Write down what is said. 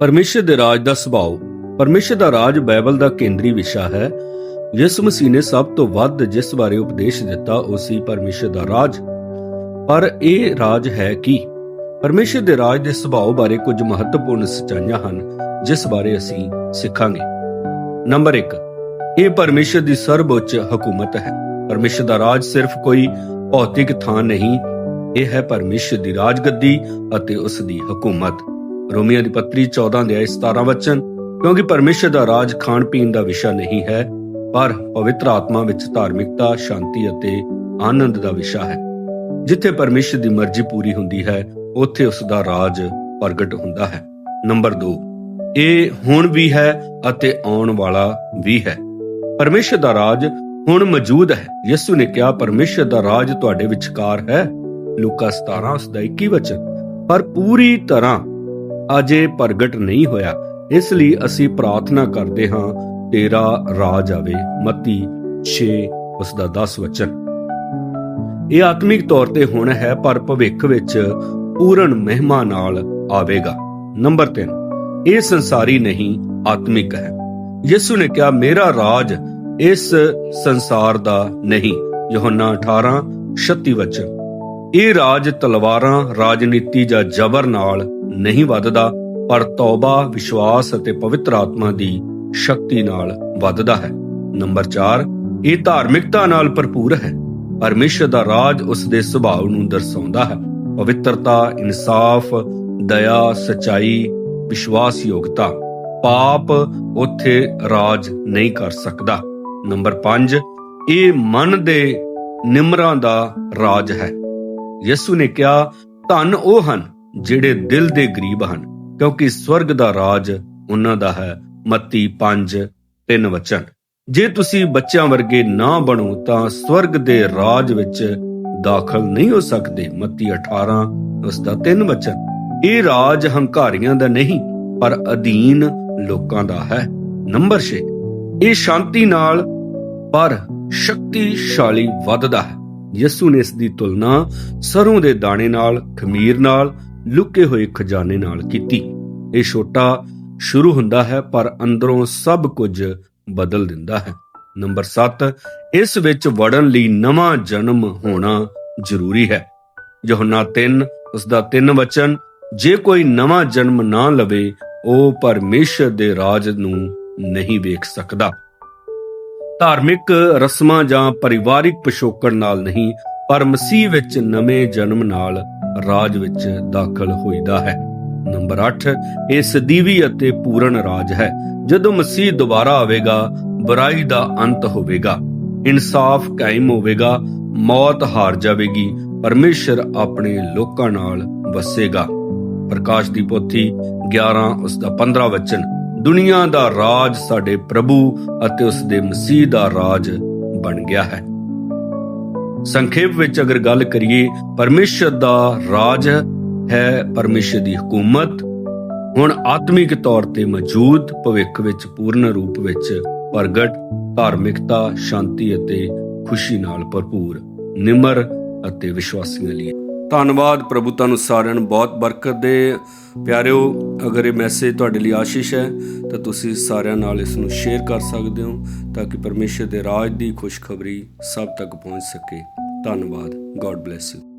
ਪਰਮੇਸ਼ਰ ਦੇ ਰਾਜ ਦਾ ਸੁਭਾਅ। ਪਰਮੇਸ਼ਰ ਦਾ ਰਾਜ ਬਾਈਬਲ ਦਾ ਕੇਂਦਰੀ ਵਿਸ਼ਾ ਹੈ। ਯਿਸੂ ਮਸੀਹ ਨੇ ਸਭ ਤੋਂ ਵੱਧ ਜਿਸ ਬਾਰੇ ਉਪਦੇਸ਼ ਦਿੱਤਾ, ਉਹ ਸੀ ਪਰਮੇਸ਼ਰ ਦਾ ਰਾਜ। ਪਰ ਇਹ ਰਾਜ ਹੈ ਕੀ? ਪਰਮੇਸ਼ਰ ਦੇ ਰਾਜ ਦੇ ਸੁਭਾਅ ਬਾਰੇ ਕੁਝ ਮਹੱਤਵਪੂਰਨ ਸੱਚਾਈਆਂ ਹਨ, ਜਿਸ ਬਾਰੇ ਅਸੀਂ ਸਿੱਖਾਂਗੇ। ਨੰਬਰ 1 ਇਹ ਪਰਮੇਸ਼ਰ ਦੀ ਸਰਵਉੱਚ ਹਕੂਮਤ ਹੈ। ਪਰਮੇਸ਼ਰ ਦਾ ਰਾਜ ਸਿਰਫ ਕੋਈ ਭੌਤਿਕ ਥਾਂ ਨਹੀਂ, ਇਹ ਹੈ ਪਰਮੇਸ਼ਰ ਦੀ ਰਾਜਗੱਦੀ ਅਤੇ ਉਸ ਦੀ ਹਕੂਮਤ। ਰੋਮੀਆਂ ਦੀ ਪੱਤਰੀ 14 ਦੇ 17 ਵਚਨ, ਕਿਉਂਕਿ ਪਰਮੇਸ਼ਰ ਦਾ ਰਾਜ ਖਾਣ ਪੀਣ ਦਾ ਵਿਸ਼ਾ ਨਹੀਂ ਹੈ, ਪਰ ਪਵਿੱਤਰ ਆਤਮਾ ਵਿੱਚ ਧਾਰਮਿਕਤਾ, ਸ਼ਾਂਤੀ ਅਤੇ ਆਨੰਦ ਦਾ ਵਿਸ਼ਾ ਹੈ। ਜਿੱਥੇ ਪਰਮੇਸ਼ਰ ਦੀ ਮਰਜ਼ੀ ਪੂਰੀ ਹੁੰਦੀ ਹੈ, ਉੱਥੇ ਉਸ ਦਾ ਰਾਜ ਪ੍ਰਗਟ ਹੁੰਦਾ ਹੈ। ਨੰਬਰ 2 ਇਹ ਹੁਣ ਵੀ ਹੈ ਅਤੇ ਆਉਣ ਵਾਲਾ ਵੀ ਹੈ। ਪਰਮੇਸ਼ਰ ਦਾ ਰਾਜ ਹੁਣ ਮੌਜੂਦ ਹੈ। ਯਿਸੂ ਨੇ ਕਿਹਾ, ਪਰਮੇਸ਼ਰ ਦਾ ਰਾਜ ਤੁਹਾਡੇ ਵਿਚਕਾਰ ਹੈ। ਲੂਕਾ 17 ਉਸ ਦਾ 21 ਵਚਨ, ਪਰ ਪੂਰੀ ਤਰ੍ਹਾਂ ਅਜੇ ਪ੍ਰਗਟ ਨਹੀਂ ਹੋਇਆ। ਇਸ ਲਈ ਅਸੀਂ ਪ੍ਰਾਰਥਨਾ ਕਰਦੇ ਹਾਂ, ਤੇਰਾ ਰਾਜ ਆਵੇ ਮਤੀ 6 ਉਸ ਦਾ 10 ਵਚਨ। ਇਹ ਆਤਮਿਕ ਤੌਰ ਤੇ ਹੁਣ ਹੈ, ਪਰ ਭਵਿੱਖ ਵਿੱਚ ਪੂਰਨ ਮਹਿਮਾ ਨਾਲ ਆਵੇਗਾ। ਨੰਬਰ 3 ਇਹ ਸੰਸਾਰੀ ਨਹੀਂ, ਆਤਮਿਕ ਹੈ। ਯਿਸੂ ਨੇ ਕਿਹਾ, ਮੇਰਾ ਰਾਜ ਇਸ ਸੰਸਾਰ ਦਾ ਨਹੀਂ। ਯੋਹੰਨਾ 18 36 ਵਚਨ। ਇਹ ਰਾਜ ਤਲਵਾਰਾਂ, ਰਾਜਨੀਤੀ ਜਾਂ ਜ਼ਬਰ ਨਾਲ ਨਹੀਂ ਵੱਧਦਾ, ਪਰ ਤੌਬਾ, ਵਿਸ਼ਵਾਸ ਅਤੇ ਪਵਿੱਤਰ ਆਤਮਾ ਦੀ ਸ਼ਕਤੀ ਨਾਲ ਵੱਧਦਾ ਹੈ। ਨੰਬਰ 4 ਇਹ ਧਾਰਮਿਕਤਾ ਨਾਲ ਭਰਪੂਰ ਹੈ। ਪਰਮੇਸ਼ਰ ਦਾ ਰਾਜ ਉਸ ਦੇ ਸੁਭਾਅ ਨੂੰ ਦਰਸਾਉਂਦਾ ਹੈ। ਪਵਿੱਤਰਤਾ, ਇਨਸਾਫ, ਦਇਆ, ਸਚਾਈ, ਵਿਸ਼ਵਾਸਯੋਗਤਾ, ਪਾਪ ਉੱਥੇ ਰਾਜ ਨਹੀਂ ਕਰ ਸਕਦਾ। ਨੰਬਰ 5 ਇਹ ਮਨ ਦੇ ਨਿਮਰਾਂ ਦਾ ਰਾਜ ਹੈ। ਯਿਸੂ ਨੇ ਕਿਹਾ, ਧਨ ਉਹ ਹਨ ਜਿਹੜੇ ਦਿਲ ਦੇ ਗਰੀਬ ਹਨ, ਕਿਉਂਕਿ ਸਵਰਗ ਦਾ ਰਾਜ ਉਹਨਾਂ ਦਾ ਹੈ। ਮੱਤੀ 5 3 ਵਚਨ। ਜੇ ਤੁਸੀਂ ਬੱਚਿਆਂ ਵਰਗੇ ਨਾ ਬਣੋ, ਤਾਂ ਸਵਰਗ ਦੇ ਰਾਜ ਵਿੱਚ ਦਾਖਲ ਨਹੀਂ ਹੋ ਸਕਦੇ। ਮੱਤੀ 18 ਉਸ ਦਾ 3 ਵਚਨ। ਇਹ ਰਾਜ ਹੰਕਾਰੀਆਂ ਦਾ ਨਹੀਂ, ਪਰ ਅਧੀਨ ਲੋਕਾਂ ਦਾ ਹੈ। ਨੰਬਰ 6 ਇਹ ਸ਼ਾਂਤੀ ਨਾਲ, ਪਰ ਸ਼ਕਤੀਸ਼ਾਲੀ ਵੱਧਦਾ ਹੈ। ਯਿਸੂ ਨੇ ਇਸ ਦੀ ਤੁਲਨਾ ਸਰੋਂ ਦੇ ਦਾਣੇ ਨਾਲ, ਖਮੀਰ ਨਾਲ ਲੁਕੇ ਹੋਏ ਖਜ਼ਾਨੇ ਨਾਲ ਕੀਤੀ। ਇਹ ਛੋਟਾ ਸ਼ੁਰੂ ਹੁੰਦਾ ਹੈ, ਪਰ ਅੰਦਰੋਂ ਸਭ ਕੁਝ ਬਦਲ ਦਿੰਦਾ ਹੈ। ਨੰਬਰ 7 ਇਸ ਵਿੱਚ ਵੜਨ ਲਈ ਨਵਾਂ ਜਨਮ ਹੋਣਾ ਜ਼ਰੂਰੀ ਹੈ। ਯੋਹੰਨਾ 3 ਉਸ ਦਾ 3 ਵਚਨ, ਜੇ ਕੋਈ ਨਵਾਂ ਜਨਮ ਨਾ ਲਵੇ, ਉਹ ਪਰਮੇਸ਼ਰ ਦੇ ਰਾਜ ਨੂੰ ਨਹੀਂ ਵੇਖ ਸਕਦਾ। ਧਾਰਮਿਕ ਰਸਮਾਂ ਜਾਂ ਪਰਿਵਾਰਿਕ ਪਿਛੋਕੜ ਨਾਲ ਨਹੀਂ, ਪਰ ਮਸੀਹ ਵਿੱਚ ਨਵੇਂ ਜਨਮ ਨਾਲ ਰਾਜ ਵਿੱਚ ਦਾਖਲ ਹੋਈਦਾ ਹੈ। ਨੰਬਰ 8 ਇਹ ਸਦੀਵੀ ਅਤੇ ਪੂਰਨ ਰਾਜ ਹੈ। ਜਦੋਂ ਮਸੀਹ ਦੁਬਾਰਾ ਆਵੇਗਾ, ਬੁਰਾਈ ਦਾ ਅੰਤ ਹੋਵੇਗਾ। ਇਨਸਾਫ ਕਾਇਮ ਹੋਵੇਗਾ, ਮੌਤ ਹਾਰ ਜਾਵੇਗੀ, ਪਰਮੇਸ਼ਰ ਆਪਣੇ ਲੋਕਾਂ ਨਾਲ ਵਸੇਗਾ। ਪ੍ਰਕਾਸ਼ ਦੀ ਪੋਥੀ 11 ਉਸ ਦਾ 15 ਵਚਨ, ਦੁਨੀਆ ਦਾ ਰਾਜ ਸਾਡੇ ਪ੍ਰਭੂ ਅਤੇ ਉਸ ਦੇ ਮਸੀਹ ਦਾ ਰਾਜ ਬਣ ਗਿਆ ਹੈ। ਸੰਖੇਪ ਵਿੱਚ ਅਗਰ ਗੱਲ ਕਰੀਏ, ਪਰਮੇਸ਼ਰ ਦਾ ਰਾਜ ਹੈ ਪਰਮੇਸ਼ਰ ਦੀ ਹਕੂਮਤ। ਹੁਣ ਆਤਮਿਕ ਤੌਰ ਤੇ ਮੌਜੂਦ, ਭਵਿੱਖ ਵਿੱਚ ਪੂਰਨ ਰੂਪ ਵਿੱਚ ਪ੍ਰਗਟ, ਧਾਰਮਿਕਤਾ, ਸ਼ਾਂਤੀ ਅਤੇ ਖੁਸ਼ੀ ਨਾਲ ਭਰਪੂਰ, ਨਿਮਰ ਅਤੇ ਵਿਸ਼ਵਾਸੀਆਂ ਲਈ। ਧੰਨਵਾਦ ਪ੍ਰਭੂ ਤੁਹਾਨੂੰ ਸਾਰਿਆਂ ਨੂੰ ਬਹੁਤ ਬਰਕਤ ਦੇ। ਪਿਆਰਿਓ, ਅਗਰ ਇਹ ਮੈਸੇਜ ਤੁਹਾਡੇ ਲਈ ਆਸ਼ੀਸ਼ ਹੈ, ਤਾਂ ਤੁਸੀਂ ਸਾਰਿਆਂ ਨਾਲ ਇਸ ਨੂੰ ਸ਼ੇਅਰ ਕਰ ਸਕਦੇ ਹੋ, ਤਾਂ ਕਿ ਪਰਮੇਸ਼ਰ ਦੇ ਰਾਜ ਦੀ ਖੁਸ਼ਖਬਰੀ ਸਭ ਤੱਕ ਪਹੁੰਚ ਸਕੇ। ਧੰਨਵਾਦ। God bless you